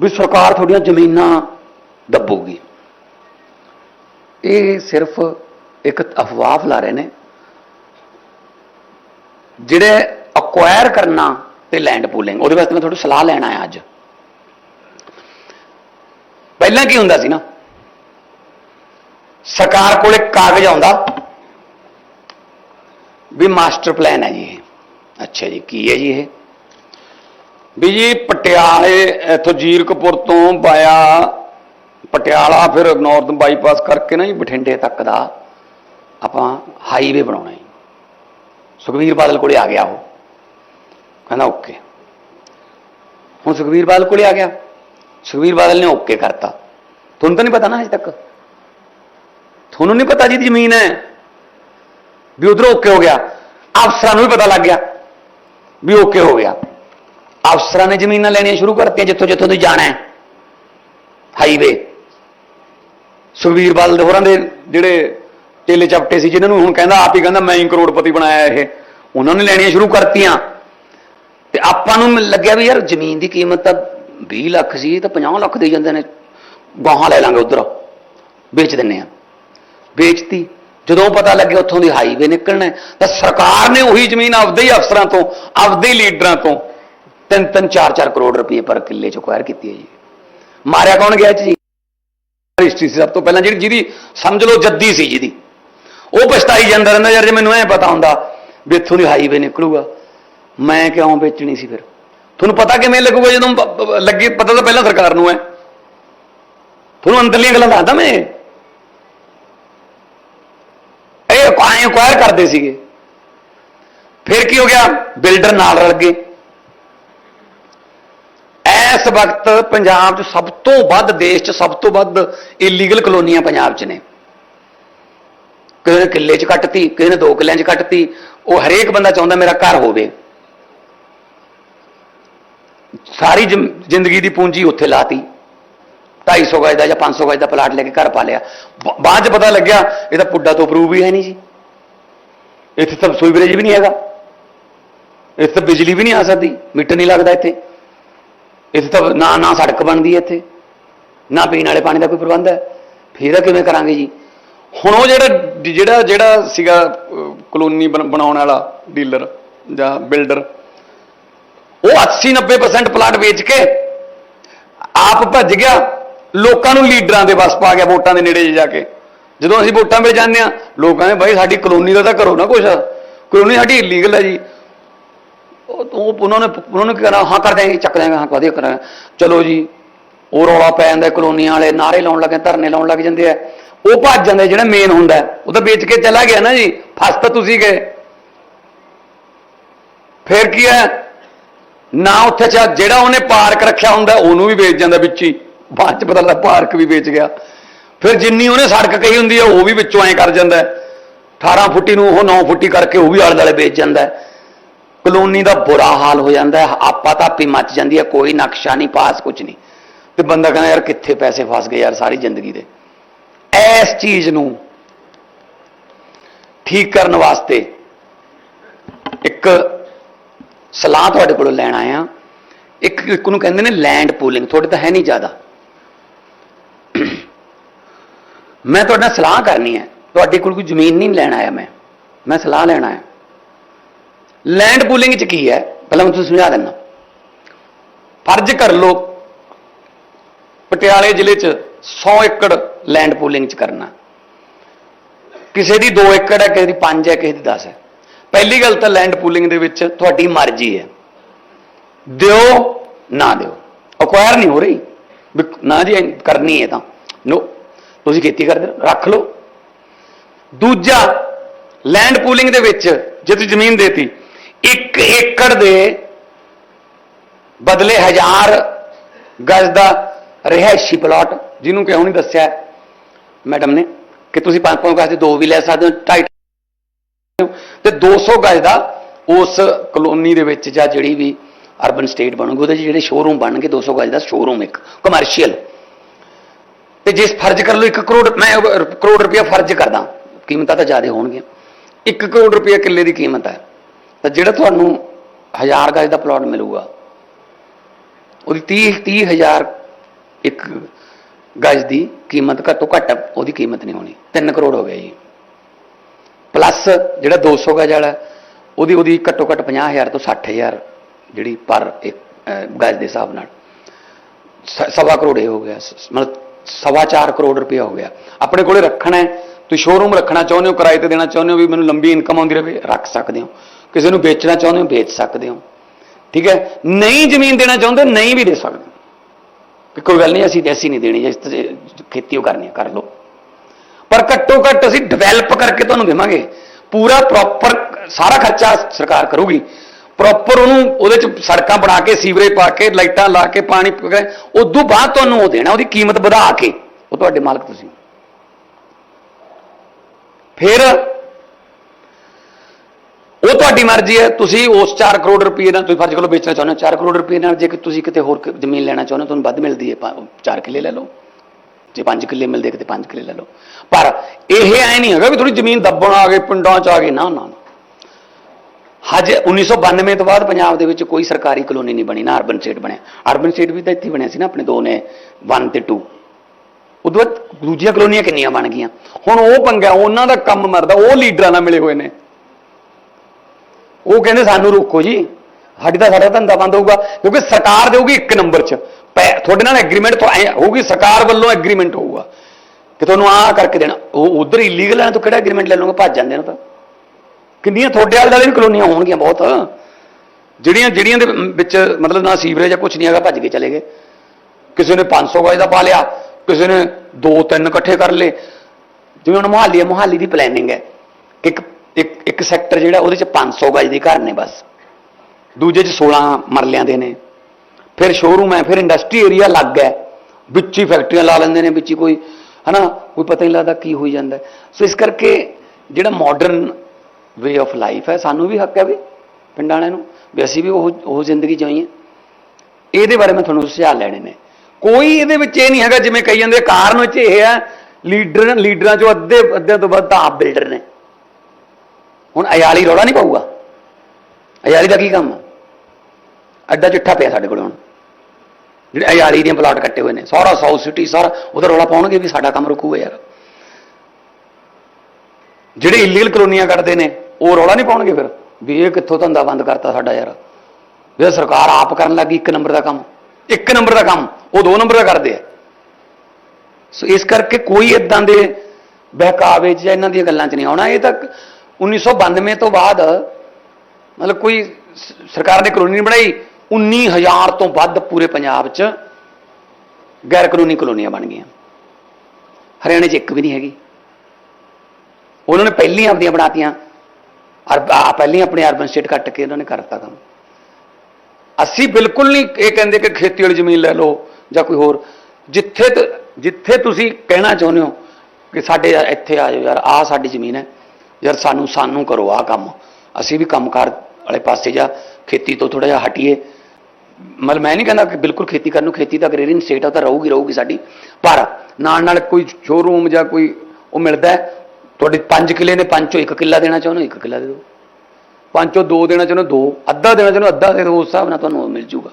ਵੀ ਸਰਕਾਰ ਤੁਹਾਡੀਆਂ ਜ਼ਮੀਨਾਂ ਦੱਬੂਗੀ। ਇਹ ਸਿਰਫ ਇੱਕ ਅਫਵਾਹ ਫੈਲਾ ਰਹੇ ਨੇ। ਜਿਹੜੇ ਅਕਵਾਇਰ ਕਰਨਾ ਤੇ ਲੈਂਡ ਪੂਲਿੰਗ ਉਹਦੇ ਵਾਸਤੇ ਮੈਂ ਤੁਹਾਡੀ ਸਲਾਹ ਲੈਣ ਆਇਆ ਅੱਜ। ਪਹਿਲਾਂ ਕੀ ਹੁੰਦਾ ਸੀ ਨਾ? ਸਰਕਾਰ ਕੋਲੇ ਕਾਗਜ਼ ਆਉਂਦਾ ਵੀ ਮਾਸਟਰ ਪਲਾਨ ਹੈ ਜੀ ਇਹ। ਅੱਛਾ ਜੀ, ਕੀ ਹੈ ਜੀ ਇਹ? ਵੀ ਜੀ ਪਟਿਆਲੇ, ਇੱਥੋਂ ਜੀਰਕਪੁਰ ਤੋਂ ਬਾਇਆ ਪਟਿਆਲਾ, ਫਿਰ ਨਾਰਥ ਬਾਈਪਾਸ ਕਰਕੇ ਨਾ ਜੀ ਬਠਿੰਡੇ ਤੱਕ ਦਾ ਆਪਾਂ ਹਾਈਵੇ ਬਣਾਉਣਾ ਹੈ ਸੁਖਵੀਰ ਬਾਦਲ ਕੋਲੇ ਆ ਗਿਆ ਉਹ। ਕਹਿੰਦਾ ਓਕੇ ਹੁਣ ਸੁਖਵੀਰ ਬਾਦਲ ਕੋਲੇ ਆ ਗਿਆ। ਸੁਖਵੀਰ ਬਾਦਲ ਨੇ ਓਕੇ ਕਰਤਾ। ਤੁਹਾਨੂੰ ਤਾਂ ਨਹੀਂ ਪਤਾ ਨਾ ਅਜੇ ਤੱਕ? ਤੁਹਾਨੂੰ ਨਹੀਂ ਪਤਾ ਜਿਹਦੀ ਜ਼ਮੀਨ ਹੈ? ਵੀ ਉਧਰੋਂ ਓਕੇ ਹੋ ਗਿਆ। ਅਫਸਰਾਂ ਨੂੰ ਵੀ ਪਤਾ ਲੱਗ ਗਿਆ। ਵੀ ਓਕੇ ਹੋ ਗਿਆ। ਅਫਸਰਾਂ ਨੇ ਜ਼ਮੀਨਾਂ ਲੈਣੀਆਂ ਸ਼ੁਰੂ ਕਰਤੀਆਂ, ਜਿੱਥੋਂ ਜਿੱਥੋਂ ਤੁਸੀਂ ਜਾਣਾ ਹੈ। ਹਾਈਵੇ ਸੁਖਵੀਰ ਬਾਦਲ ਦੇ ਹੋਰਾਂ ਦੇ ਜਿਹੜੇ ਟੇਲੇ ਚਪਟੇ ਸੀ, ਜਿਨ੍ਹਾਂ ਨੂੰ ਹੁਣ ਕਹਿੰਦਾ, ਆਪ ਹੀ ਕਹਿੰਦਾ, ਮੈਂ ਹੀ ਕਰੋੜਪਤੀ ਬਣਾਇਆ ਇਹ। ਉਹਨਾਂ ਨੇ ਲੈਣੀਆਂ ਸ਼ੁਰੂ ਕਰਤੀਆਂ। ਤੇ ਆਪਾਂ ਨੂੰ ਲੱਗਿਆ ਵੀ ਯਾਰ, ਜ਼ਮੀਨ ਦੀ ਕੀਮਤ ਤਾਂ 20 ਲੱਖ ਸੀ ਤਾਂ 50 ਲੱਖ ਦੇ ਜਾਂਦੇ ਨੇ। ਗਾਹਾਂ ਲੈ ਲਾਂਗੇ ਉਧਰ। ਵੇਚ ਦਿੰਨੇ ਆ ਵੇਚਤੀ। ਜਦੋਂ ਪਤਾ ਲੱਗਿਆ, ਉੱਥੋਂ ਦੀ ਹਾਈਵੇ ਨਿਕਲਣਾ ਤਾਂ ਸਰਕਾਰ ਨੇ ਉਹੀ ਜ਼ਮੀਨ ਆਪਦੇ ਹੀ ਅਫਸਰਾਂ ਤੋਂ, ਆਪਦੇ ਹੀ ਲੀਡਰਾਂ ਤੋਂ 3-3 4-4 ਕਰੋੜ ਰੁਪਏ ਪਰ ਕਿੱਲੇ ਚ ਅਕਵਾਇਰ ਕੀਤੀ ਹੈ ਜੀ। ਮਾਰਿਆ ਕੌਣ ਗਿਆ ਜੀ? ਹਿਸਟਰੀ ਸੀ ਸਭ ਤੋਂ ਪਹਿਲਾਂ, ਜਿਹੜੀ ਜਿਹਦੀ ਸਮਝ ਲਓ ਜੱਦੀ ਸੀ ਜਿਹਦੀ। ਉਹ ਪਛਤਾਈ ਜਾਂਦਾ ਰਹਿੰਦਾ ਯਾਰ, ਜੇ ਮੈਨੂੰ ਐ ਪਤਾ ਹੁੰਦਾ ਵੀ ਇੱਥੋਂ ਦੀ ਹਾਈਵੇ ਨਿਕਲੂਗਾ, ਮੈਂ ਕਿਉਂ ਵੇਚਣੀ ਸੀ ਫਿਰ? ਤੁਹਾਨੂੰ ਪਤਾ ਕਿਵੇਂ ਲੱਗੂਗਾ ਜਦੋਂ ਲੱਗੇ, ਪਤਾ ਤਾਂ ਪਹਿਲਾਂ ਸਰਕਾਰ ਨੂੰ ਹੈ। ਤੁਹਾਨੂੰ ਅੰਦਰਲੀਆਂ ਗੱਲਾਂ ਦੱਸਦਾ ਮੈਂ। ਇਹ ਕਾਇ ਅਕਵਾਇਰ ਕਰਦੇ ਸੀਗੇ। ਫਿਰ ਕੀ ਹੋ ਗਿਆ? ਬਿਲਡਰ ਨਾਲ ਰਲ ਗਏ। ਇਸ ਵਕਤ ਪੰਜਾਬ 'ਚ ਸਭ ਤੋਂ ਵੱਧ, ਦੇਸ਼ 'ਚ ਸਭ ਤੋਂ ਵੱਧ ਇਲੀਗਲ ਕਲੋਨੀਆਂ ਪੰਜਾਬ 'ਚ ਨੇ। ਕਿਸੇ ਨੇ ਕਿੱਲੇ 'ਚ ਕੱਟਤੀ, ਕਿਸੇ ਨੇ ਦੋ ਕਿੱਲਿਆਂ 'ਚ ਕੱਟਤੀ, ਉਹ ਹਰੇਕ ਬੰਦਾ ਚਾਹੁੰਦਾ ਮੇਰਾ ਘਰ ਹੋਵੇ। ਸਾਰੀ ਜ਼ਿੰਦਗੀ ਦੀ ਪੂੰਜੀ ਉੱਥੇ ਲਾਤੀ। 250 ਗਜ ਦਾ ਜਾਂ 500 ਗਜ ਦਾ ਪਲਾਟ ਲੈ ਕੇ ਘਰ ਪਾ ਲਿਆ ਬਾਅਦ 'ਚ ਪਤਾ ਲੱਗਿਆ, ਇਹ ਤਾਂ ਪੁੱਡਾ ਤੋਂ ਪ੍ਰੂਵ ਵੀ ਹੈ ਨਹੀਂ ਜੀ। ਇੱਥੇ ਤਾਂ ਸੂਈਵਰੇਜ ਵੀ ਨਹੀਂ ਹੈਗਾ। ਇੱਥੇ ਤਾਂ ਬਿਜਲੀ ਵੀ ਨਹੀਂ ਆ ਸਕਦੀ, ਮੀਟਰ ਨਹੀਂ ਲੱਗਦਾ ਇੱਥੇ। ਇੱਥੇ ਤਾਂ ਨਾ ਨਾ ਸੜਕ ਬਣਦੀ ਹੈ ਇੱਥੇ। ਨਾ ਪੀਣ ਵਾਲੇ ਪਾਣੀ ਦਾ ਕੋਈ ਪ੍ਰਬੰਧ ਹੈ। ਫਿਰ ਇਹਦਾ ਕਿਵੇਂ ਕਰਾਂਗੇ ਜੀ? ਹੁਣ ਉਹ ਜਿਹੜਾ ਜਿਹੜਾ ਜਿਹੜਾ ਸੀਗਾ ਕਲੋਨੀ ਬਣ- ਬਣਾਉਣ ਵਾਲਾ ਡੀਲਰ ਜਾਂ ਬਿਲਡਰ, ਉਹ 80 90% ਪਲਾਟ ਵੇਚ ਕੇ ਆਪ ਭੱਜ ਗਿਆ। ਲੋਕਾਂ ਨੂੰ ਲੀਡਰਾਂ ਦੇ ਵਸ ਪਾ ਗਿਆ ਵੋਟਾਂ ਦੇ ਨੇੜੇ ਜਾ ਕੇ। ਜਦੋਂ ਅਸੀਂ ਵੋਟਾਂ 'ਤੇ ਜਾਂਦੇ ਆ ਲੋਕਾਂ ਕਹਿੰਦੇ, ਬਾਈ, ਸਾਡੀ ਕਲੋਨੀ ਦਾ ਤਾਂ ਕਰੋ ਨਾ ਕੁਛ। ਕਲੋਨੀ ਸਾਡੀ ਇਲੀਗਲ ਹੈ ਜੀ। ਉਹ ਉਹ ਉਹਨਾਂ ਨੇ ਉਹਨਾਂ ਨੇ ਕੀ ਕਰਾ ਹਾਂ, ਕਰ ਦਿਆਂਗੇ, ਚੱਕ ਦਿਆਂਗੇ, ਹਾਂ, ਵਧੀਆ ਕਰਾਂਗੇ। ਚਲੋ ਜੀ, ਉਹ ਰੌਲਾ ਪੈ ਜਾਂਦਾ, ਕਲੋਨੀਆਂ ਵਾਲੇ ਨਾਰੇ ਲਾਉਣ ਲੱਗੇ, ਧਰਨੇ ਲਾਉਣ ਲੱਗ ਜਾਂਦੇ ਆ। ਉਹ ਭੱਜ ਜਾਂਦੇ, ਜਿਹੜਾ ਮੇਨ ਹੁੰਦਾ ਉਹ ਤਾਂ ਵੇਚ ਕੇ ਚਲਾ ਗਿਆ ਨਾ ਜੀ। ਫਸ ਤਾਂ ਤੁਸੀਂ ਗਏ। ਫਿਰ ਕੀ ਹੈ? ਨਾ ਉੱਥੇ ਚਾ ਜਿਹੜਾ ਉਹਨੇ ਪਾਰਕ ਰੱਖਿਆ ਹੁੰਦਾ, ਉਹਨੂੰ ਵੀ ਵੇਚ ਜਾਂਦਾ ਵਿੱਚ। ਹੀ ਬਾਅਦ ਚ ਪਤਾ ਲੱਗਦਾ ਪਾਰਕ ਵੀ ਵੇਚ ਗਿਆ। ਫਿਰ ਜਿੰਨੀ ਉਹਨੇ ਸੜਕ ਕਹੀ ਹੁੰਦੀ ਹੈ, ਉਹ ਵੀ ਵਿੱਚੋਂ ਐ ਕਰ ਜਾਂਦਾ ਹੈ। 18 ਫੁੱਟੀ ਨੂੰ ਉਹ 9 ਫੁੱਟੀ ਕਰਕੇ ਉਹ ਵੀ ਆਲੇ ਦੁਆਲੇ ਵੇਚ ਜਾਂਦਾ ਕਲੋਨੀ ਦਾ ਬੁਰਾ ਹਾਲ ਹੋ ਜਾਂਦਾ ਹੈ, ਆਪਾ ਤਾਪੀ ਮੱਚ ਜਾਂਦੀ ਹੈ, ਕੋਈ ਨਕਸ਼ਾ ਨਹੀਂ, ਪਾਸ ਕੁਝ ਨਹੀਂ। ਤੇ ਬੰਦਾ ਕਹਿੰਦਾ, ਯਾਰ ਕਿੱਥੇ ਪੈਸੇ ਫਸ ਗਏ ਯਾਰ ਸਾਰੀ ਜ਼ਿੰਦਗੀ ਦੇ? ਇਸ ਚੀਜ਼ ਨੂੰ ਠੀਕ ਕਰਨ ਵਾਸਤੇ ਇੱਕ ਸਲਾਹ ਤੁਹਾਡੇ ਕੋਲੋਂ ਲੈਣ ਆਇਆ ਇੱਕ ਇੱਕ ਨੂੰ ਕਹਿੰਦੇ ਨੇ ਲੈਂਡ ਪੂਲਿੰਗ ਤੁਹਾਡੇ ਤਾਂ ਹੈ ਨਹੀਂ ਜ਼ਿਆਦਾ। ਮੈਂ ਤੁਹਾਡੇ ਨਾਲ ਸਲਾਹ ਕਰਨੀ ਹੈ। ਤੁਹਾਡੇ ਕੋਲ ਕੋਈ ਜ਼ਮੀਨ ਨਹੀਂ ਲੈਣ ਆਇਆ ਮੈਂ। ਮੈਂ ਸਲਾਹ ਲੈਣ ਆਇਆ। ਲੈਂਡ ਪੂਲਿੰਗ ਚ ਕੀ ਹੈ? ਪਹਿਲਾਂ ਮੈਂ ਤੁਹਾਨੂੰ ਸਮਝਾ ਦਿੰਦਾ। ਫਰਜ਼ ਕਰ ਲਓ, ਪਟਿਆਲੇ ਜ਼ਿਲ੍ਹੇ ਚ 100 ਏਕੜ ਲੈਂਡ ਪੂਲਿੰਗ ਚ ਕਰਨਾ। ਕਿਸੇ ਦੀ 2 ਏਕੜ ਹੈ, ਕਿਸੇ ਦੀ 5 ਹੈ, ਕਿਸੇ ਦੀ 10 ਹੈ। ਪਹਿਲੀ ਗੱਲ ਤਾਂ ਲੈਂਡ ਪੂਲਿੰਗ ਦੇ ਵਿੱਚ ਤੁਹਾਡੀ ਮਰਜ਼ੀ ਹੈ। ਦਿਓ, ਨਾ ਦਿਓ। ਅਕਵਾਇਰ ਨਹੀਂ ਹੋ ਰਹੀ। ਵੀ ਨਾ ਜੀ, ਕਰਨੀ ਹੈ ਤਾਂ। ਨੋ, ਤੁਸੀਂ ਖੇਤੀ ਕਰਦੇ ਰੱਖ ਲਓ। ਦੂਜਾ ਲੈਂਡ ਪੂਲਿੰਗ ਦੇ ਵਿੱਚ, ਜੇ ਤੁਸੀਂ ਜ਼ਮੀਨ ਦੇਤੀ ਇੱਕ ਏਕੜ ਦੇ ਬਦਲੇ ਹਜ਼ਾਰ ਗਜ਼ ਦਾ ਰਿਹਾਇਸ਼ੀ ਪਲਾਟ, ਜਿਹਨੂੰ ਕਿਉਂ ਨਹੀਂ ਦੱਸਿਆ ਮੈਡਮ ਨੇ ਕਿ ਤੁਸੀਂ 5-5 ਗਜ਼ ਦੇ ਦੋ ਵੀ ਲੈ ਸਕਦੇ ਹੋ, ਢਾਈ ਤੇ 200 ਗਜ਼ ਦਾ ਉਸ ਕਲੋਨੀ ਦੇ ਵਿੱਚ ਜਾਂ ਜਿਹੜੀ ਵੀ ਅਰਬਨ ਸਟੇਟ ਬਣੂਗੀ, ਉਹਦੇ 'ਚ ਜਿਹੜੇ ਸ਼ੋਰੂਮ ਬਣਨਗੇ 200 ਗਜ਼ ਦਾ ਸ਼ੋਰੂਮ ਇੱਕ ਕਮਰਸ਼ੀਅਲ ਤੇ ਜਿਸ ਫਰਜ਼ ਕਰ ਲਓ 1 ਕਰੋੜ, ਮੈਂ ਕਰੋੜ ਰੁਪਇਆ ਫਰਜ਼ ਕਰਦਾ, ਕੀਮਤਾਂ ਤਾਂ ਜ਼ਿਆਦਾ ਹੋਣਗੀਆਂ। 1 ਕਰੋੜ ਰੁਪਇਆ ਕਿੱਲੇ ਦੀ ਕੀਮਤ ਹੈ। ਤਾਂ ਜਿਹੜਾ ਤੁਹਾਨੂੰ 1000 ਗਜ਼ ਦਾ ਪਲਾਟ ਮਿਲੂਗਾ, ਉਹਦੀ 30 30000 ਇੱਕ ਗਜ ਦੀ ਕੀਮਤ ਘੱਟੋ ਘੱਟ ਉਹਦੀ ਕੀਮਤ ਨਹੀਂ ਹੋਣੀ 3 ਕਰੋੜ ਹੋ ਗਿਆ ਜੀ। ਪਲੱਸ ਜਿਹੜਾ 200 ਗਜ ਵਾਲਾ, ਉਹਦੀ ਉਹਦੀ ਘੱਟੋ ਘੱਟ 50000 ਤੋਂ 60000 ਜਿਹੜੀ ਪਰ ਇੱਕ ਗਜ ਦੇ ਹਿਸਾਬ ਨਾਲ ਸਵਾ ਕਰੋੜ ਇਹ ਹੋ ਗਿਆ ਮਤਲਬ ਸਵਾ ਚਾਰ ਕਰੋੜ ਰੁਪਇਆ ਹੋ ਗਿਆ। ਆਪਣੇ ਕੋਲੇ ਰੱਖਣਾ ਹੈ, ਤੁਸੀਂ ਸ਼ੋਰੂਮ ਰੱਖਣਾ ਚਾਹੁੰਦੇ ਹੋ, ਕਿਰਾਏ ਤੇ ਦੇਣਾ ਚਾਹੁੰਦੇ ਹੋ ਵੀ ਮੈਨੂੰ ਲੰਬੀ ਇਨਕਮ ਆਉਂਦੀ ਰਹੇ, ਰੱਖ ਸਕਦੇ ਹੋ। ਕਿਸੇ ਨੂੰ ਵੇਚਣਾ ਚਾਹੁੰਦੇ ਹੋ ਵੇਚ ਸਕਦੇ ਹੋ। ਠੀਕ ਹੈ? ਨਹੀਂ ਜ਼ਮੀਨ ਦੇਣਾ ਚਾਹੁੰਦੇ ਨਹੀਂ ਵੀ ਦੇ ਸਕਦੇ ਹੋ। ਕੋਈ ਗੱਲ ਨਹੀਂ ਅਸੀਂ ਐਸੀ ਨਹੀਂ ਦੇਣੀ ਜਿਸ ਖੇਤੀ ਉਹ ਕਰਨੀ ਹੈ, ਕਰ ਲਓ। ਪਰ ਘੱਟੋ ਘੱਟ ਅਸੀਂ ਡਿਵੈਲਪ ਕਰਕੇ ਤੁਹਾਨੂੰ ਦੇਵਾਂਗੇ। ਪੂਰਾ ਪ੍ਰੋਪਰ ਸਾਰਾ ਖਰਚਾ ਸਰਕਾਰ ਕਰੂਗੀ। ਪ੍ਰੋਪਰ ਉਹਨੂੰ ਉਹਦੇ ਚ ਸੜਕਾਂ ਬਣਾ ਕੇ ਸੀਵਰੇਜ ਪਾ ਕੇ ਲਾਈਟਾਂ ਲਾ ਕੇ ਪਾਣੀ ਪਾ ਕੇ ਉਦੋਂ ਬਾਅਦ ਤੁਹਾਨੂੰ ਉਹ ਦੇਣਾ ਉਹਦੀ ਕੀਮਤ ਵਧਾ ਕੇ। ਉਹ ਤੁਹਾਡੇ ਮਾਲਕ ਤੁਸੀਂ। ਫਿਰ ਉਹ ਤੁਹਾਡੀ ਮਰਜ਼ੀ ਹੈ, ਤੁਸੀਂ ਉਸ 4 ਕਰੋੜ ਰੁਪਏ ਨਾਲ ਤੁਸੀਂ ਫਰਜ਼ ਕਰੋ ਵੇਚਣਾ ਚਾਹੁੰਦੇ ਹੋ 4 ਕਰੋੜ ਰੁਪਏ ਨਾਲ ਜੇ ਤੁਸੀਂ ਕਿਤੇ ਹੋਰ ਕ- ਜ਼ਮੀਨ ਲੈਣਾ ਚਾਹੁੰਦੇ ਹੋ, ਤੁਹਾਨੂੰ ਵੱਧ ਮਿਲਦੀ ਹੈ 4 ਕਿੱਲੇ ਲੈ ਲਓ। ਜੇ 5 ਕਿੱਲੇ ਮਿਲਦੇ ਕਿਤੇ 5 ਕਿੱਲੇ ਲੈ ਲਓ। ਪਰ ਇਹ ਐ ਨਹੀਂ ਹੈਗਾ ਵੀ ਥੋੜੀ ਜ਼ਮੀਨ ਦੱਬਣ ਆ ਗਏ, ਪਿੰਡਾਂ ਚ ਆ ਗਏ, ਨਾ ਨਾ ਨਾ। ਹਜੇ 1992 ਤੋਂ ਬਾਅਦ ਪੰਜਾਬ ਦੇ ਵਿੱਚ ਕੋਈ ਸਰਕਾਰੀ ਕਲੋਨੀ ਨਹੀਂ ਬਣੀ, ਨਾ ਅਰਬਨ ਸਟੇਟ ਬਣਿਆ। ਅਰਬਨ ਸਟੇਟ ਵੀ ਤਾਂ ਇੱਥੇ ਬਣਿਆ ਸੀ ਨਾ, ਆਪਣੇ ਦੋ ਨੇ 1 ਤੇ 2 ਉਦੋਂ ਬਾਅਦ ਦੂਜੀਆਂ ਕਲੋਨੀਆਂ ਕਿੰਨੀਆਂ ਬਣ ਗਈਆਂ? ਹੁਣ ਉਹ ਪੰਗਾ, ਉਹਨਾਂ ਦਾ ਕੰਮ ਮਰਦਾ, ਉਹ ਲੀਡਰਾਂ ਨਾਲ ਮਿਲੇ ਹੋਏ ਨੇ। ਉਹ ਕਹਿੰਦੇ ਸਾਨੂੰ ਰੋਕੋ ਜੀ। ਸਾਡੀ ਤਾਂ ਸਾਡਾ ਧੰਦਾ ਬੰਦ ਹੋਊਗਾ, ਕਿਉਂਕਿ ਸਰਕਾਰ ਦੇਊਗੀ ਇੱਕ ਨੰਬਰ 'ਚ। ਪੈ- ਤੁਹਾਡੇ ਨਾਲ ਐਗਰੀਮੈਂਟ ਤੋਂ ਹੋਊਗੀ, ਸਰਕਾਰ ਵੱਲੋਂ ਐਗਰੀਮੈਂਟ ਹੋਊਗਾ। ਕਿ ਤੁਹਾਨੂੰ ਆਹ ਕਰਕੇ ਦੇਣਾ। ਉਹ ਉਧਰ ਇਲੀਗਲ ਹੈ, ਤਾਂ ਕਿਹੜਾ ਐਗਰੀਮੈਂਟ ਲੈ ਲਓਗੇ ਭੱਜ ਜਾਂਦੇ ਨੇ ਤਾਂ। ਕਿੰਨੀਆਂ ਤੁਹਾਡੇ ਵਾਲੇ ਵਾਲੇ ਵੀ ਕਲੋਨੀਆਂ ਹੋਣਗੀਆਂ ਬਹੁਤ। ਜਿਹੜੀਆਂ ਜਿਹੜੀਆਂ ਦੇ ਵਿੱਚ ਮਤਲਬ ਨਾ ਸੀਵਰੇਜ ਜਾਂ ਕੁਝ ਨਹੀਂ ਹੈਗਾ, ਭੱਜ ਕੇ ਚਲੇ ਗਏ। ਕਿਸੇ ਨੇ 500 ਗਜ ਦਾ ਪਾ ਲਿਆ, ਕਿਸੇ ਨੇ ਦੋ ਤਿੰਨ ਇਕੱਠੇ ਕਰ ਲਏ। ਜਿਵੇਂ ਹੁਣ ਮੁਹਾਲੀ ਹੈ, ਮੁਹਾਲੀ ਦੀ ਪਲੈਨਿੰਗ ਹੈ। ਕਿ ਇੱਕ ਇੱਕ ਇੱਕ ਸੈਕਟਰ ਜਿਹੜਾ ਉਹਦੇ ਚ 500 ਗਜ ਦੇ ਘਰ ਨੇ ਬਸ। ਦੂਜੇ ਚ 16 ਮਰਲਿਆਂ ਦੇ ਨੇ। ਫਿਰ ਸ਼ੋਰੂਮ ਹੈ, ਫਿਰ ਇੰਡਸਟਰੀ ਏਰੀਆ ਲੱਗ ਹੈ ਵਿੱਚ ਹੀ ਫੈਕਟਰੀਆਂ ਲਾ ਲੈਂਦੇ ਨੇ, ਵਿੱਚ ਹੀ ਕੋਈ, ਹਨਾ, ਕੋਈ ਪਤਾ ਨਹੀਂ ਲੱਗਦਾ ਕੀ ਹੋਈ ਜਾਂਦਾ। ਸੋ ਇਸ ਕਰਕੇ ਜਿਹੜਾ ਮਾਡਰਨ ਵੇ ਆਫ ਲਾਈਫ ਹੈ, ਸਾਨੂੰ ਵੀ ਹੱਕ ਹੈ ਵੀ ਪਿੰਡਾਂ ਵਾਲਿਆਂ ਨੂੰ ਵੀ ਅਸੀਂ ਵੀ ਉਹ ਉਹ ਜ਼ਿੰਦਗੀ ਜਿਉਈਏ। ਇਹਦੇ ਬਾਰੇ ਮੈਂ ਤੁਹਾਨੂੰ ਸੁਝਾਅ ਲੈਣੇ ਨੇ। ਕੋਈ ਇਹਦੇ ਵਿੱਚ ਇਹ ਨਹੀਂ ਹੈਗਾ, ਜਿਵੇਂ ਕਹੀ ਜਾਂਦੇ ਕਾਰਨ ਵਿੱਚ ਇਹ ਹੈ, ਲੀਡਰ, ਲੀਡਰਾਂ ਚੋਂ ਅੱਧੇ, ਅੱਧਿਆਂ ਤੋਂ ਵੱਧ ਆਪ ਬਿਲਡਰ ਨੇ। ਹੁਣ ਅਯਾਲੀ ਰੌਲਾ ਨਹੀਂ ਪਾਊਗਾ। ਅਯਾਲੀ ਦਾ ਕੀ ਕੰਮ ਆ? ਅੱਡਾ ਚਿੱਠਾ ਪਿਆ ਸਾਡੇ ਕੋਲ ਹੁਣ। ਜਿਹੜੇ ਅਯਾਲੀ ਦੀਆਂ ਪਲਾਟ ਕੱਟੇ ਹੋਏ ਨੇ, ਸਾਰਾ ਸਾਊਥ ਸਿਟੀ, ਸਾਰਾ ਉਹਦਾ ਰੌਲਾ ਪਾਉਣਗੇ ਵੀ ਸਾਡਾ ਕੰਮ ਰੁਕੂਗਾ ਯਾਰ। ਜਿਹੜੇ ਇਲੀਗਲ ਕਲੋਨੀਆਂ ਕੱਟਦੇ ਨੇ, ਉਹ ਰੌਲਾ ਨਹੀਂ ਪਾਉਣਗੇ ਫਿਰ? ਵੀ ਇਹ ਕਿੱਥੋਂ ਧੰਦਾ ਬੰਦ ਕਰਤਾ ਸਾਡਾ ਯਾਰ? ਵੀ ਸਰਕਾਰ ਆਪ ਕਰਨ ਲੱਗੀ ਇੱਕ ਨੰਬਰ ਦਾ ਕੰਮ। ਇੱਕ ਨੰਬਰ ਦਾ ਕੰਮ, ਉਹ ਦੋ ਨੰਬਰ ਦਾ ਕਰਦੇ ਆ। ਸੋ ਇਸ ਕਰਕੇ ਕੋਈ ਇਦਾਂ ਦੇ ਬਹਿਕਾਵੇ 'ਚ ਜਾਂ ਇਹਨਾਂ ਦੀਆਂ ਗੱਲਾਂ 'ਚ ਨਹੀਂ ਆਉਣਾ। ਇਹ ਤਾਂ 1992 ਤੋਂ ਬਾਅਦ, ਮਤਲਬ ਕੋਈ ਸਰਕਾਰ ਨੇ ਕਲੋਨੀ ਨਹੀਂ ਬਣਾਈ 19000 ਤੋਂ ਵੱਧ ਪੂਰੇ ਪੰਜਾਬ 'ਚ ਗੈਰ ਕਾਨੂੰਨੀ ਕਲੋਨੀਆਂ ਬਣ ਗਈਆਂ। ਹਰਿਆਣੇ 'ਚ ਇੱਕ ਵੀ ਨਹੀਂ ਹੈਗੀ। ਉਹਨਾਂ ਨੇ ਪਹਿਲੀਆਂ ਆਪਣੀਆਂ ਬਣਾਤੀਆਂ, ਅਰ, ਆ, ਪਹਿਲੀਆਂ ਆਪਣੇ ਅਰਬਨ ਸਟੇਟ ਕੱਟ ਕੇ ਉਹਨਾਂ ਨੇ ਕਰਤਾ ਕੰਮ। ਅਸੀਂ ਬਿਲਕੁਲ ਨਹੀਂ ਇਹ ਕਹਿੰਦੇ ਕਿ ਖੇਤੀ ਵਾਲੀ ਜ਼ਮੀਨ ਲੈ ਲਓ ਜਾਂ ਕੋਈ ਹੋਰ। ਜਿੱਥੇ ਤ- ਜਿੱਥੇ ਤੁਸੀਂ ਕਹਿਣਾ ਚਾਹੁੰਦੇ ਹੋ ਕਿ ਸਾਡੇ ਇੱਥੇ ਆ ਜਾਓ ਯਾਰ, ਆਹ ਸਾਡੀ ਜ਼ਮੀਨ ਹੈ। ਯਾਰ ਸਾਨੂੰ ਸਾਨੂੰ ਕਰੋ ਆਹ ਕੰਮ। ਅਸੀਂ ਵੀ ਕੰਮਕਾਰ ਵਾਲੇ ਪਾਸੇ ਜਾ ਖੇਤੀ ਤੋਂ ਥੋੜਾ ਜਿਹਾ ਹਟੀਏ। ਮਤਲਬ ਮੈਂ ਨਹੀਂ ਕਹਿੰਦਾ ਕਿ ਬਿਲਕੁਲ ਖੇਤੀ ਕਰਨ ਨੂੰ ਖੇਤੀ ਤਾਂ ਗ੍ਰੇਰੀਨ ਸਟੇਟ ਆ ਤਾਂ ਰਹੂਗੀ ਰਹੂਗੀ ਸਾਡੀ। ਪਰ ਨਾਲ ਨਾਲ ਕੋਈ ਸ਼ੋਰੂਮ ਜਾਂ ਕੋਈ ਉਹ ਮਿਲਦਾ ਤੁਹਾਡੇ 5 ਕਿੱਲੇ ਨੇ, ਪੰਜ ਚੋਂ ਇੱਕ ਕਿੱਲਾ ਦੇਣਾ ਚਾਹੁੰਦੇ ਹੋ, ਇੱਕ ਕਿੱਲਾ ਦੇ ਦਿਓ। ਪੰਜ ਚੋਂ ਦੋ ਦੇਣਾ ਚਾਹੁੰਦੇ ਹੋ, ਦੋ, ਅੱਧਾ ਦੇਣਾ ਚਾਹੁੰਦੇ ਹੋ, ਅੱਧਾ ਦੇ ਦਿਓ, ਉਸ ਹਿਸਾਬ ਨਾਲ ਤੁਹਾਨੂੰ ਉਹ ਮਿਲ ਜੂਗਾ।